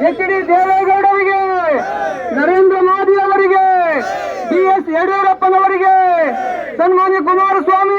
H D ದೇವೇಗೌಡರಿಗೆ ನರೇಂದ್ರ ಮೋದಿ ಅವರಿಗೆ B S ಯಡಿಯೂರಪ್ಪನವರಿಗೆ ಸನ್ಮಾನ್ಯ ಕುಮಾರಸ್ವಾಮಿ